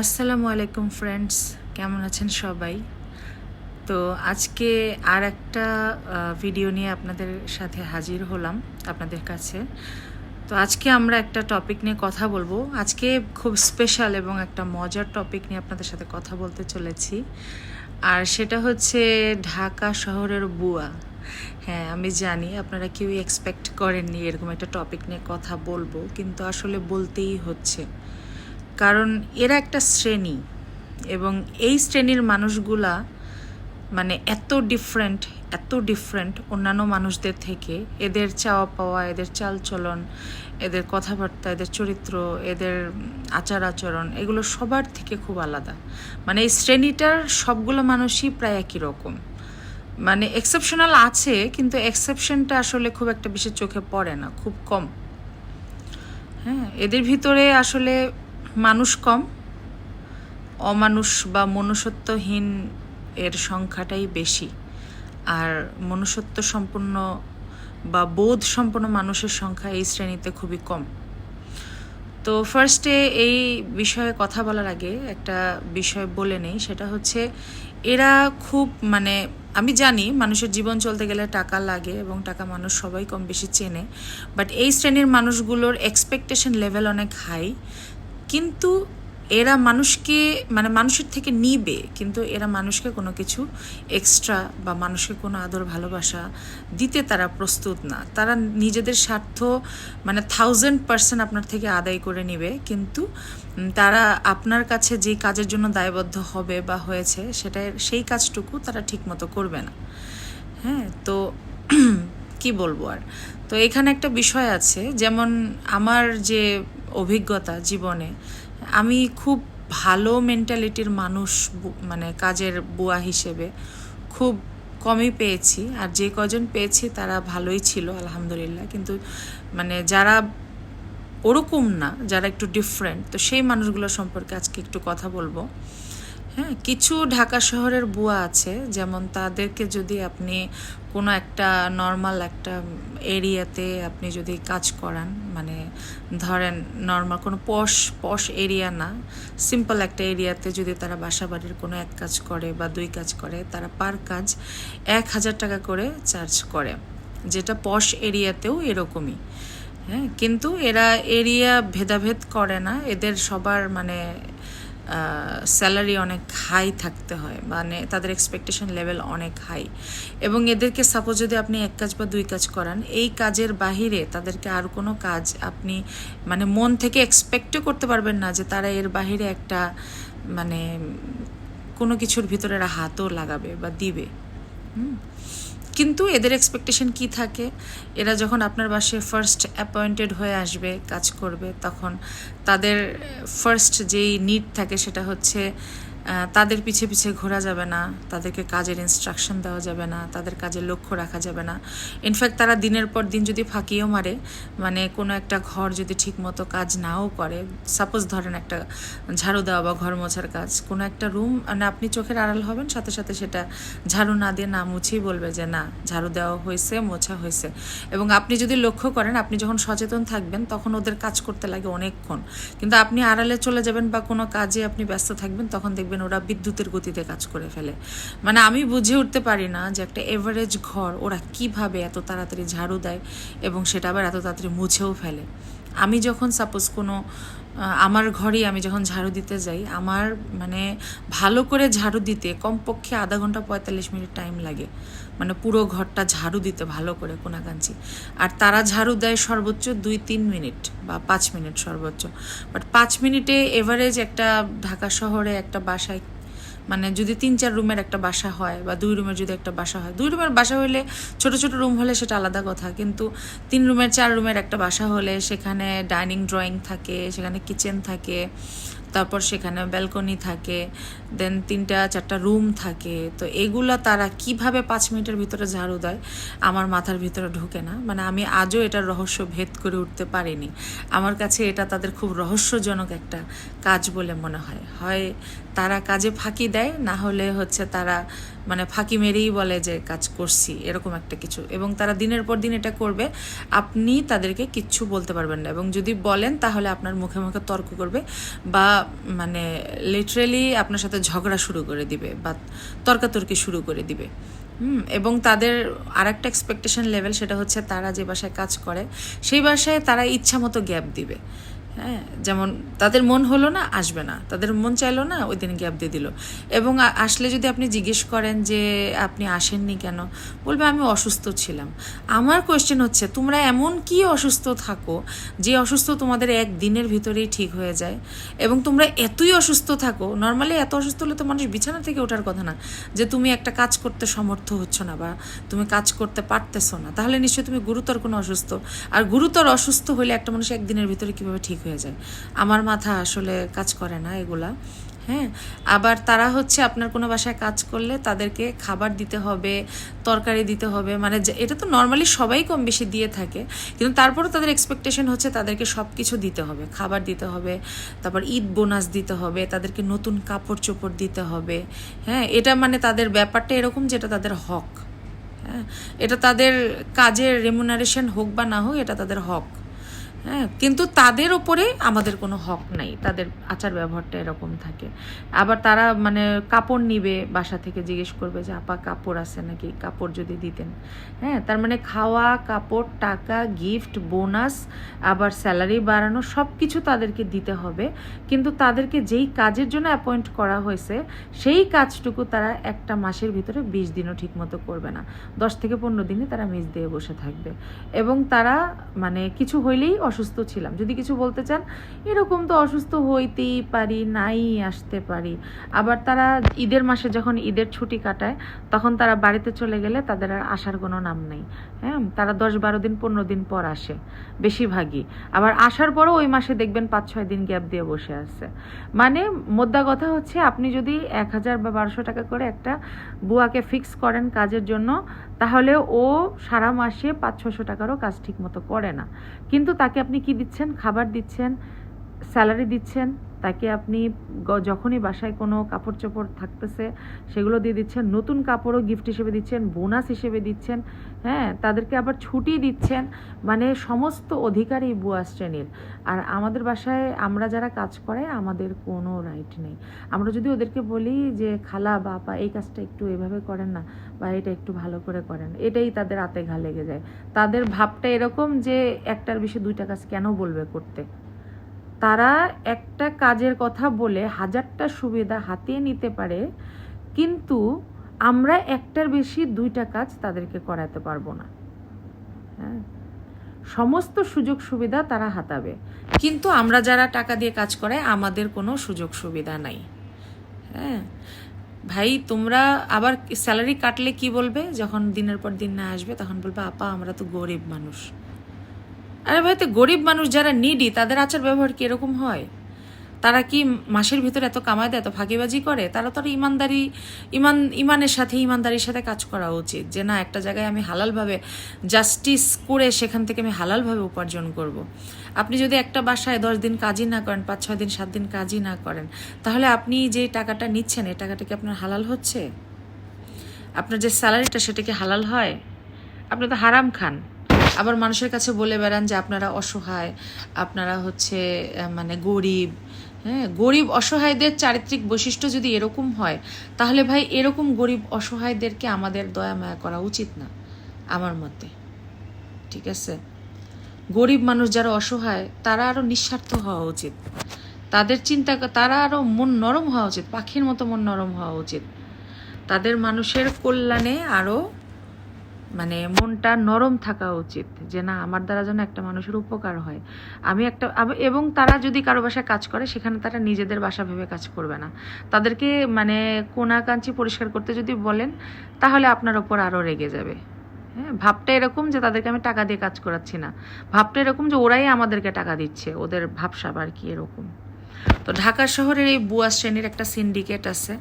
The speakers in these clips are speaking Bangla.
আসসালামু আলাইকুম ফ্রেন্ডস কেমন আছেন সবাই? তো আজকে আর একটা ভিডিও নিয়ে আপনাদের সাথে হাজির হলাম আপনাদের কাছে। তো আজকে আমরা একটা টপিক নিয়ে কথা বলব। আজকে খুব স্পেশাল এবং একটা মজার টপিক নিয়ে আপনাদের সাথে কথা বলতে চলেছি। আর সেটা হচ্ছে ঢাকা শহরের বুয়া। হ্যাঁ আমি জানি আপনারা কেউই এক্সপেক্ট করেননি এরকম একটা টপিক নিয়ে কথা বলব, কিন্তু আসলে বলতেই হচ্ছে। কারণ এরা একটা শ্রেণি এবং এই শ্রেণির মানুষগুলা মানে এত ডিফারেন্ট এত ডিফারেন্ট অন্যান্য মানুষদের থেকে। এদের চাওয়া পাওয়া, এদের চালচলন, এদের কথাবার্তা, এদের চরিত্র, এদের আচার আচরণ, এগুলো সবার থেকে খুব আলাদা। মানে এই শ্রেণীটার সবগুলো মানুষই প্রায় একই রকম। মানে এক্সেপশনাল আছে, কিন্তু এক্সেপশনটা আসলে খুব একটা বেশি চোখে পড়ে না, খুব কম। হ্যাঁ এদের ভিতরে আসলে মানুষ কম, অমানুষ বা মনুষ্যত্বহীন এর সংখ্যাটাই বেশি। আর মনুষ্যত্ব সম্পন্ন বা বোধ সম্পন্ন মানুষের সংখ্যা এই শ্রেণীতে খুবই কম। তো ফার্স্টে এই বিষয়ে কথা বলার আগে একটা বিষয় বলে নেই, সেটা হচ্ছে এরা খুব মানে আমি জানি মানুষের জীবন চলতে গেলে টাকা লাগে এবং টাকা মানুষ সবাই কম বেশি চেনে বাট এই শ্রেণির মানুষগুলোর এক্সপেকটেশন লেভেল অনেক হাই কিন্তু এরা মানুষকে মানে মানুষের থেকে নিবে, কিন্তু এরা মানুষকে কোনো কিছু এক্সট্রা বা মানুষকে কোনো আদর ভালোবাসা দিতে তারা প্রস্তুত না। তারা নিজেদের স্বার্থ মানে থাউজেন্ড পার্সেন্ট আপনার থেকে আদায় করে নিবে, কিন্তু তারা আপনার কাছে যে কাজের জন্য দায়বদ্ধ হবে বা হয়েছে সেটা সেই কাজটুকু তারা ঠিকমতো করবে না। হ্যাঁ তো কি বলব আর? তো এখানে একটা বিষয় আছে, যেমন আমার যে অভিজ্ঞতা জীবনে। আমি খুব ভালো মেন্টালিটির মানুষ মানে কাজের বুয়া হিসেবে। খুব কমই পেয়েছি, আর যে কজন পেয়েছি তারা ভালোই ছিল, আলহামদুলিল্লাহ। কিন্তু মানে যারা ওরকম না, যারা একটু ডিফারেন্ট তো সেই মানুষগুলো সম্পর্কে আজকে একটু কথা বলব। হ্যাঁ কিছু ঢাকা শহরের বুয়া আছে, যেমন তাদেরকে যদি আপনি কোনো একটা নর্মাল একটা এরিয়াতে আপনি যদি কাজ করান মানে ধরেন নর্মাল কোনো পশ পশ এরিয়া না সিম্পল একটা এরিয়াতে যদি তারা বাসা বাড়ির কোনো এক কাজ করে বা দুই কাজ করে, তারা পার কাজ এক হাজার টাকা করে চার্জ করে, যেটা পশ এরিয়াতেও এরকমই। হ্যাঁ কিন্তু এরা এরিয়া ভেদাভেদ করে না, এদের সবার মানে স্যালারি অনেক হাই থাকতে হয় মানে তাদের এক্সপেকটেশন লেভেল অনেক হাই এবং এদেরকে সাপোজ যদি আপনি এক কাজ বা দুই কাজ করান, এই কাজের বাহিরে তাদেরকে আর কোনো কাজ আপনি মানে মন থেকে এক্সপেক্টও করতে পারবেন না যে তারা এর বাহিরে একটা মানে কোনো কিছুর ভিতরে হাতও লাগাবে বা দিবে। হুম? কিন্তু এদের এক্সপেকটেশন কি থাকে? এরা যখন আপনার বাসে ফার্স্ট অ্যাপয়েন্টেড হয়ে আসবে, কাজ করবে, তখন তাদের ফার্স্ট যেই নিড থাকে সেটা হচ্ছে তাদের পিছে পিছে ঘোরা যাবে না, তাদেরকে কাজের ইনস্ট্রাকশন দেওয়া যাবে না, তাদের কাজের লক্ষ্য রাখা যাবে না। ইনফ্যাক্ট তারা দিনের পর দিন যদি ফাঁকিও মারে মানে কোনো একটা ঘর যদি ঠিকমতো কাজ নাও করে সাপোজ ধরেন একটা ঝাড়ু দেওয়া বা ঘর মোছার কাজ, কোনো একটা রুম মানে আপনি চোখের আড়াল হবেন, সাথে সাথে সেটা ঝাড়ু না দিয়ে না মুছেই বলবে যে, না, ঝাড়ু দেওয়া হয়েছে, মোছা হয়েছে। এবং আপনি যদি লক্ষ্য করেন, আপনি যখন সচেতন থাকবেন, তখন ওদের কাজ করতে লাগে অনেকক্ষণ। কিন্তু আপনি আড়ালে চলে যাবেন বা কোনো কাজে আপনি ব্যস্ত থাকবেন, তখন দেখবেন দেখবেন ওরা বিদ্যুতের গতিতে কাজ করে ফেলে। মানে আমি বুঝে উঠতে পারি না যে একটা এভারেজ ঘর ওরা কীভাবে এত তাড়াতাড়ি ঝাড়ু দেয় এবং সেটা আবার এত তাড়াতাড়ি মুছেও ফেলে। আমি যখন সাপোজ কোনো আমার ঘরে আমি যখন ঝাড়ু দিতে যাই, আমার মানে ভালো করে ঝাড়ু দিতে কমপক্ষে আধা ঘণ্টা পঁয়তাল্লিশ মিনিট টাইম লাগে। মানে পুরো ঘরটা ঝাড়ু দিতে ভালো করে কোনাকাঞ্চি। আর তারা ঝাড়ু দেয় সর্বোচ্চ দুই তিন মিনিট বা পাঁচ মিনিট সর্বোচ্চ। বাট পাঁচ মিনিটে এভারেজ একটা ঢাকা শহরে একটা বাসায় মানে যদি তিন, চার রুমের একটা বাসা হয় বা দুই রুমের যদি একটা বাসা হয়, দুই রুমের বাসা হলে ছোট ছোট রুম হলে সেটা আলাদা কথা, কিন্তু তিন রুমের, চার রুমের একটা বাসা হলে সেখানে ডাইনিং, ড্রয়িং থাকে, সেখানে কিচেন থাকে তারপর সেখানে ব্যালকনি থাকে দেন তিনটা চারটা রুম থাকে। তো এগুলো তারা কীভাবে পাঁচ মিনিটের ভিতরে ঝাড়ু দেয়, আমার মাথার ভিতরে ঢুকে না। মানে আমি আজও এটার রহস্য ভেদ করে উঠতে পারিনি। আমার কাছে এটা তাদের খুব রহস্যজনক একটা কাজ বলে মনে হয়। হয় তারা কাজে ফাঁকি দেয়, না হলে হচ্ছে তারা মানে ফাঁকি মেরেই বলে যে, কাজ করছি, এরকম একটা কিছু। এবং তারা দিনের পর দিন এটা করবে, আপনি তাদেরকে কিচ্ছু বলতে পারবেন না। এবং যদি বলেন, তাহলে আপনার মুখে মুখে তর্ক করবে বা মানে লিটারেলি আপনার সাথে ঝগড়া শুরু করে দিবে বা তর্কাতর্কি শুরু করে দিবে। হুম, এবং তাদের আর একটা এক্সপেকটেশন লেভেল সেটা হচ্ছে, তারা যে বাসায় কাজ করে, সেই বাসায় তারা ইচ্ছা মতো গ্যাপ দিবে। হ্যাঁ যেমন তাদের মন হলো না, আসবে না। তাদের মন চাইলো না, ওই দিন গ্যাপ দিয়ে দিল। এবং আসলে যদি আপনি জিজ্ঞেস করেন যে, আপনি আসেননি কেন? বলবে, আমি অসুস্থ ছিলাম। আমার কোয়েশ্চেন হচ্ছে, তোমরা এমন কি অসুস্থ থাকো, যে অসুস্থ তোমাদের এক দিনের ভিতরেই ঠিক হয়ে যায়? এবং তোমরা এতই অসুস্থ থাকো নর্মালি এত অসুস্থ হলে তো মানুষ বিছানা থেকে ওঠার কথা না, যে তুমি একটা কাজ করতে সমর্থ হচ্ছ না বা তুমি কাজ করতে পারতেছো না, তাহলে নিশ্চয়ই তুমি গুরুতর কোনো অসুস্থ। আর গুরুতর অসুস্থ হলে একটা মানুষ একদিনের ভিতরে কীভাবে ঠিক হয়ে যায়। আমার মাথা আসলে কাজ করে না এগুলা হ্যাঁ? আবার তারা হচ্ছে আপনার কোনো বাসায় কাজ করলে তাদেরকে খাবার দিতে হবে, তরকারি দিতে হবে মানে এটা তো নর্মালি সবাই কম বেশি দিয়ে থাকে, কিন্তু তারপরও তাদের এক্সপেকটেশন হচ্ছে তাদেরকে সব কিছু দিতে হবে, খাবার দিতে হবে, তারপর ঈদ বোনাস দিতে হবে, তাদেরকে নতুন কাপড় চোপড় দিতে হবে হ্যাঁ? এটা মানে তাদের ব্যাপারটা এরকম যেটা তাদের হক হ্যাঁ? এটা তাদের কাজের রেমুনারেশন হোক বা না হোক, এটা তাদের হক। হ্যাঁ কিন্তু তাদের ওপরে আমাদের কোনো হক নাই। তাদের আচার ব্যবহারটা এরকম থাকে। আবার তারা মানে কাপড় নিবে, বাসা থেকে জিজ্ঞেস করবে যে, আপা, কাপড় আছে নাকি? কাপড় যদি দিতেন। হ্যাঁ তার মানে খাওয়া, কাপড়, টাকা গিফট বোনাস আবার স্যালারি বাড়ানো সব কিছু তাদেরকে দিতে হবে। কিন্তু তাদেরকে যেই কাজের জন্য অ্যাপয়েন্ট করা হয়েছে, সেই কাজটুকু তারা একটা মাসের ভিতরে বিশ দিনও ঠিকমতো করবে না। দশ থেকে পনেরো দিনে তারা মিস দিয়ে বসে থাকবে। এবং তারা মানে কিছু হইলেই অসুস্থ ছিলাম। যদি কিছু বলতে চান, এরকম তো অসুস্থ হইতেই পারি, নাই আসতে পারি। আবার তারা ঈদের মাসে যখন ঈদের ছুটি কাটায়, তখন তারা বাড়িতে চলে গেলে তাদের আর আসার কোনো নাম নেই। হ্যাঁ তারা দশ বারো দিন, পনেরো দিন পর আসে, বেশিরভাগই। আবার আসার পরও ওই মাসে দেখবেন পাঁচ, ছয় দিন গ্যাপ দিয়ে বসে আছে। মানে মোদ্দা কথা হচ্ছে, আপনি যদি এক হাজার বা বারোশো টাকা করে একটা বুয়াকে ফিক্স করেন কাজের জন্য, তাহলে ও সারা মাসে পাঁচ ছশো টাকারও কাজ ঠিক মতো করে না। কিন্তু তাকে আপনি কি দিচ্ছেন? খাবার দিচ্ছেন, স্যালারি দিচ্ছেন তাকে আপনি যখনই বাসায় কোনো কাপড় চোপড় থাকতেছে, সেগুলো দিয়ে দিচ্ছেন। নতুন কাপড়ও গিফট হিসেবে দিচ্ছেন বোনাস হিসেবে দিচ্ছেন। হ্যাঁ তাদেরকে আবার ছুটি দিচ্ছেন। মানে সমস্ত অধিকারই বুয়া শ্রেণির। আর আমাদের বাসায় আমরা যারা কাজ করে, আমাদের কোনো রাইট নেই। আমরা যদি ওদেরকে বলি যে, খালা বা আপা এই কাজটা একটু এভাবে করেন না বা এটা একটু ভালো করে করেন। এটাই তাদের আতে ঘা লেগে যায়। তাদের ভাবটা এরকম যে, একটার বেশি দুইটা কাজ কেন বলবে করতে? তারা একটা কাজের কথা বলে হাজারটা সুবিধা হাতিয়ে নিতে পারে, কিন্তু আমরা একটার বেশি দুইটা কাজ তাদেরকে করাতে পারব না। হ্যাঁ? সমস্ত সুযোগ সুবিধা তারা হাতাবে। কিন্তু আমরা যারা টাকা দিয়ে কাজ করে আমাদের কোনো সুযোগ সুবিধা নাই। হ্যাঁ? ভাই, তোমরা আবার স্যালারি কাটলে কি বলবে? যখন দিনের পর দিন না আসবে, তখন বলবে, আপা, আমরা তো গরিব মানুষ। আরে ভাই, তো গরিব মানুষ যারা নিডি তাদের আচার ব্যবহার কি এরকম হয়? তারা কি মাসের ভিতরে এত কামায় দেয়, এত ফাঁকিবাজি করে? তারা তো আর ইমানদারি, ইমান, ইমানের সাথে ইমানদারির সাথে কাজ করা উচিত যে না, একটা জায়গায় আমি হালালভাবে জাস্টিস করে সেখান থেকে আমি হালালভাবে উপার্জন করব। আপনি যদি একটা বাসায় দশ দিন কাজই না করেন, পাঁচ, ছয় দিন, সাত দিন কাজই না করেন, তাহলে আপনি যে টাকাটা নিচ্ছেন, এই টাকাটা কি আপনার হালাল হচ্ছে? আপনার যে স্যালারিটা সেটা কি হালাল হয়? আপনি তো হারাম খান। আবার মানুষের কাছে বলে বেড়ান যে আপনারা অসহায়, আপনারা হচ্ছে মানে গরিব হ্যাঁ গরিব অসহায়দের চারিত্রিক বৈশিষ্ট্য যদি এরকম হয়, তাহলে ভাই এরকম গরিব অসহায়দেরকে আমাদের দয়া মায়া করা উচিত না, আমার মতে। ঠিক আছে? গরিব মানুষ যারা অসহায়, তারা আরও নিঃস্বার্থ হওয়া উচিত। তাদের চিন্তা, তারা আরও মন নরম হওয়া উচিত, পাখির মতো মন নরম হওয়া উচিত। তাদের মানুষের কল্যাণে আরও মানে মনটা নরম থাকা উচিত যে না, আমার দ্বারা যেন একটা মানুষের উপকার হয়। আমি একটা এবং তারা যদি কারও বাসায় কাজ করে, সেখানে তারা নিজেদের বাসা ভেবে কাজ করবে না। তাদেরকে মানে কোনা কাঞ্চি পরিষ্কার করতে যদি বলেন, তাহলে আপনার ওপর আরও রেগে যাবে। হ্যাঁ ভাবটা এরকম যে তাদেরকে আমি টাকা দিয়ে কাজ করাচ্ছি না। ভাবটা এরকম যে ওরাই আমাদেরকে টাকা দিচ্ছে, ওদের ভাবসাব আর কি এরকম। তো ঢাকা শহরের এই বুয়া শ্রেণির একটা সিন্ডিকেট আছে।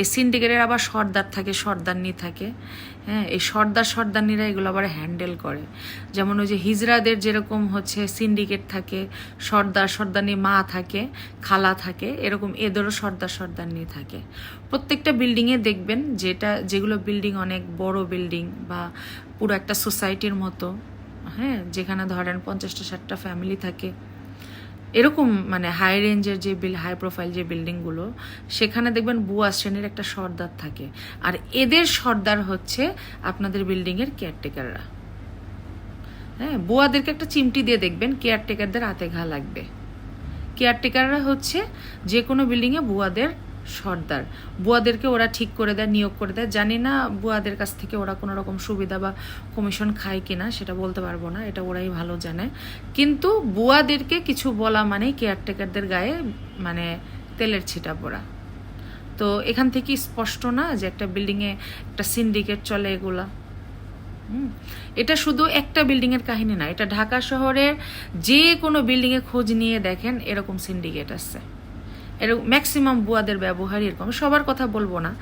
এই সিন্ডিকেটের আবার সর্দার থাকে, সর্দারনি থাকে। হ্যাঁ এই সর্দার সর্দারনিরা এগুলো আবার হ্যান্ডেল করে। যেমন ওই যে হিজরাদের যেরকম হচ্ছে সিন্ডিকেট থাকে, সর্দার সর্দারনি মা থাকে, খালা থাকে, এরকম এদেরও সর্দার সর্দারনি থাকে। প্রত্যেকটা বিল্ডিংয়ে দেখবেন যেটা, যেগুলো বিল্ডিং অনেক বড় বিল্ডিং বা পুরো একটা সোসাইটির মতো হ্যাঁ যেখানে ধরেন পঞ্চাশটা, ষাটটা ফ্যামিলি থাকে। এরকম মানে হাই রেঞ্জের যে বিল হাই প্রোফাইল যে বিল্ডিংগুলো সেখানে দেখবেন বুয়া শ্রেণির একটা সর্দার থাকে। আর এদের সর্দার হচ্ছে আপনাদের বিল্ডিংয়ের কেয়ারটেকাররা হ্যাঁ বুয়াদেরকে একটা চিমটি দিয়ে দেখবেন কেয়ারটেকারদের হাতে ঘা লাগবে। কেয়ারটেকাররা হচ্ছে যে কোনো বিল্ডিংয়ে বুয়াদের সর্দার। বুয়াদেরকে ওরা ঠিক করে দেয়, নিয়োগ করে দেয়। জানি না বুয়াদের কাছ থেকে ওরা কোনো রকম সুবিধা বা কমিশন খায় কিনা, সেটা বলতে পারব না, এটা ওরাই ভালো জানে। কিন্তু বুয়াদেরকে কিছু বলা মানে কেয়ারটেকারদের গায়ে মানে তেলের ছিটা পড়া। তো এখান থেকে স্পষ্ট না যে একটা বিল্ডিংয়ে একটা সিন্ডিকেট চলে এগুলা। এটা শুধু একটা বিল্ডিংয়ের কাহিনী না, এটা ঢাকা শহরের যে কোনো বিল্ডিংয়ে খোঁজ নিয়ে দেখেন এরকম সিন্ডিকেট আছে। এরকম ম্যাক্সিমাম বুয়াদের ব্যবহার এরকম। সবার কথা বলব না।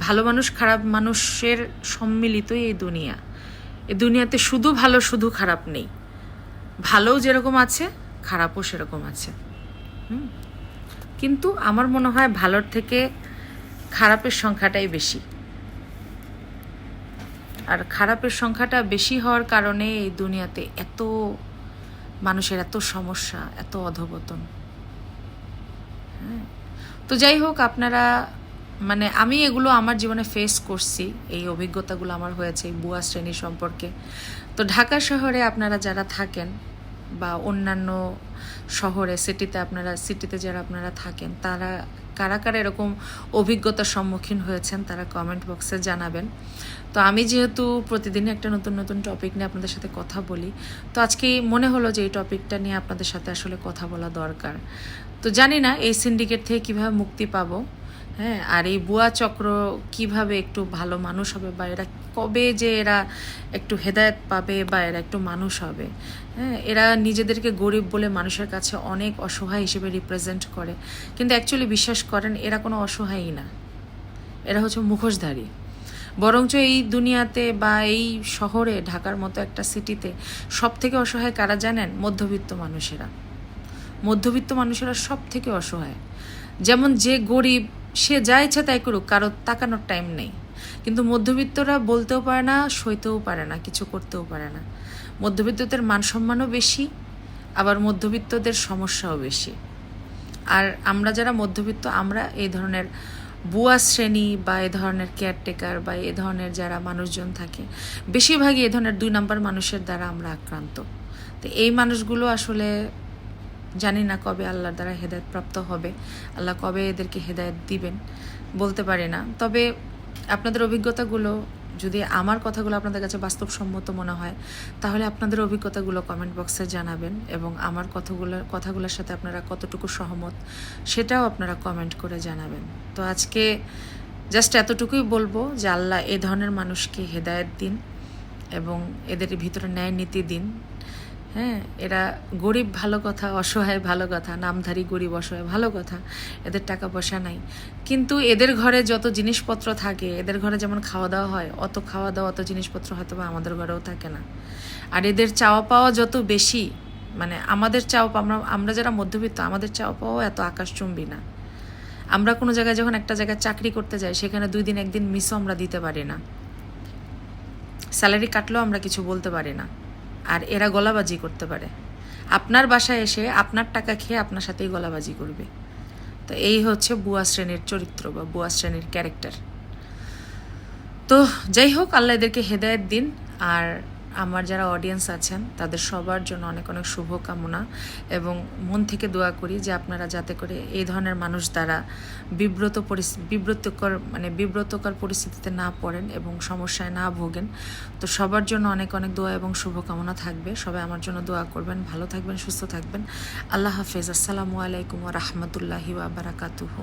ভালো মানুষ, খারাপ মানুষের সম্মিলিতই এই দুনিয়া। এই দুনিয়াতে শুধু ভালো, শুধু খারাপ নেই। ভালোও যেরকম আছে, খারাপও সেরকম আছে। কিন্তু আমার মনে হয় ভালোর থেকে খারাপের সংখ্যাটাই বেশি। আর খারাপের সংখ্যাটা বেশি হওয়ার কারণে এই দুনিয়াতে এত মানুষের এত সমস্যা, এত অধপতন। হ্যাঁ। তো যাই হোক, আপনারা মানে আমি এগুলো আমার জীবনে ফেস করছি। এই অভিজ্ঞতাগুলো আমার হয়েছে এই বুয়া শ্রেণি সম্পর্কে। তো ঢাকা শহরে আপনারা যারা থাকেন বা অন্যান্য শহরে সিটিতে আপনারা সিটিতে যারা আপনারা থাকেন, তারা, কারা কারা এরকম অভিজ্ঞতার সম্মুখীন হয়েছেন, তারা কমেন্ট বক্সে জানাবেন। তো আমি যেহেতু প্রতিদিনই একটা নতুন নতুন টপিক নিয়ে আপনাদের সাথে কথা বলি, তো আজকে মনে হলো যে এই টপিকটা নিয়ে আপনাদের সাথে আসলে কথা বলা দরকার। তো জানি না এই সিন্ডিকেট থেকে কীভাবে মুক্তি পাবো হ্যাঁ আর এই বুয়া চক্র কীভাবে একটু ভালো মানুষ হবে বা এরা কবে যে এরা একটু হেদায়েত পাবে বা এরা একটু মানুষ হবে হ্যাঁ এরা নিজেদেরকে গরিব বলে মানুষের কাছে অনেক অসহায় হিসেবে রিপ্রেজেন্ট করে। কিন্তু অ্যাকচুয়ালি বিশ্বাস করেন, এরা কোনো অসহায়ই না। এরা হচ্ছে মুখোশধারী। বরঞ্চ এই দুনিয়াতে বা এই শহরে, ঢাকার মতো একটা সিটিতে সব থেকে অসহায় কারা জানেন? মধ্যবিত্ত মানুষেরা। মধ্যবিত্ত মানুষেরা সব থেকে অসহায়। যেমন যে গরিব, সে যা ইচ্ছা তাই করুক, কারও তাকানোর টাইম নেই। কিন্তু মধ্যবিত্তরা বলতেও পারে না, সইতেও পারে না, কিছু করতেও পারে না। মধ্যবিত্তদের মান সম্মানও বেশি, আবার মধ্যবিত্তদের সমস্যাও বেশি। আর আমরা যারা মধ্যবিত্ত, আমরা এই ধরনের বুয়া শ্রেণি বা এ ধরনের কেয়ারটেকার বা এ ধরনের যারা মানুষজন থাকে, বেশিরভাগই এ ধরনের দুই নাম্বার মানুষের দ্বারা আমরা আক্রান্ত। তো এই মানুষগুলো আসলে জানি না কবে আল্লাহর দ্বারা হেদায়ত প্রাপ্ত হবে। আল্লাহ কবে এদেরকে হেদায়ত দিবেন? বলতে পারি না। তবে আপনাদের অভিজ্ঞতাগুলো, যদি আমার কথাগুলো আপনাদের কাছে বাস্তবসম্মত মনে হয়, তাহলে আপনাদের অভিজ্ঞতাগুলো কমেন্ট বক্সে জানাবেন এবং আমার কথাগুলো, কথাগুলোর সাথে আপনারা কতটুকু সহমত, সেটাও আপনারা কমেন্ট করে জানাবেন। তো আজকে জাস্ট এতটুকুই বলব যে আল্লাহ এ ধরনের মানুষকে হেদায়েত দিন এবং এদের ভিতরে ন্যায় নীতি দিন। হ্যাঁ এরা গরিব ভালো কথা, অসহায় ভালো কথা, নামধারী, গরিব, অসহায় ভালো কথা, এদের টাকা পয়সা নাই। কিন্তু এদের ঘরে যত জিনিসপত্র থাকে, এদের ঘরে যেমন খাওয়া দাওয়া হয়, অত খাওয়া দাওয়া, অত জিনিসপত্র হয়তো বা আমাদের ঘরেও থাকে না। আর এদের চাওয়া পাওয়া যত বেশি মানে আমাদের চাওয়া আমরা আমরা যারা মধ্যবিত্ত, আমাদের চাওয়া পাওয়া এত আকাশচুম্বী না। আমরা কোনো জায়গায় যখন একটা জায়গায় চাকরি করতে যাই, সেখানে দুই দিন, একদিন মিসও আমরা দিতে পারি না। স্যালারি কাটলেও আমরা কিছু বলতে পারি না। আর এরা গলাবাজি করতে পারে। আপনার বাসায় এসে আপনার টাকা খেয়ে আপনার সাথেই গলাবাজি করবে। তো এই হচ্ছে বুয়া শ্রেণির চরিত্র বা বুয়া শ্রেণির ক্যারেক্টার। তো যাই হোক, আল্লাহ এদেরকে হেদায়ত দিন। আর আমার যারা অডিয়েন্স আছেন, তাদের সবার জন্য অনেক অনেক শুভকামনা এবং মন থেকে দোয়া করি যে আপনারা যাতে করে এই ধরনের মানুষ দ্বারা বিব্রত বিব্রতকর মানে বিব্রতকর পরিস্থিতিতে না পড়েন এবং সমস্যায় না ভোগেন। তো সবার জন্য অনেক অনেক দোয়া এবং শুভকামনা থাকবে। সবাই আমার জন্য দোয়া করবেন, ভালো থাকবেন, সুস্থ থাকবেন। আল্লাহ হাফেজ। আসসালামু আলাইকুম রহমতুল্লাহি বারাকাতুহু।